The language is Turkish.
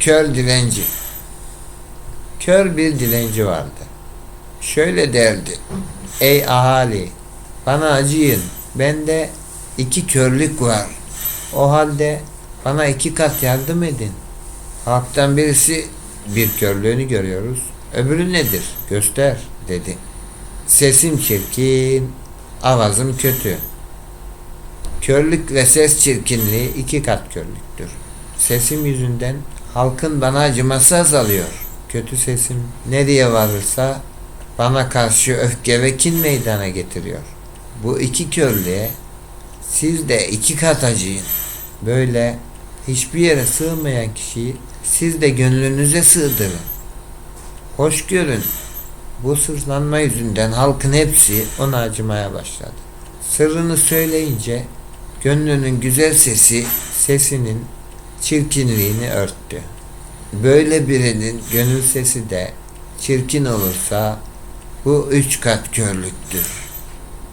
Kör dilenci. Kör bir dilenci vardı. Şöyle derdi. Ey ahali, bana acıyın. Bende iki körlük var. O halde bana iki kat yardım edin. Halktan birisi bir körlüğünü görüyoruz. Öbürü nedir? Göster dedi. Sesim çirkin, avazım kötü. Körlük ve ses çirkinliği iki kat körlüktür. Sesim yüzünden halkın bana acıması azalıyor. Kötü sesim nereye varırsa bana karşı öfke ve kin meydana getiriyor. Bu iki körlüğe siz de iki kat acıyın. Böyle hiçbir yere sığmayan kişiyi siz de gönlünüze sığdırın. Hoş görün. Bu sırlanma yüzünden halkın hepsi ona acımaya başladı. Sırrını söyleyince gönlünün güzel sesi sesinin çirkinliğini örttü. Böyle birinin gönül sesi de çirkin olursa bu üç kat körlüktür.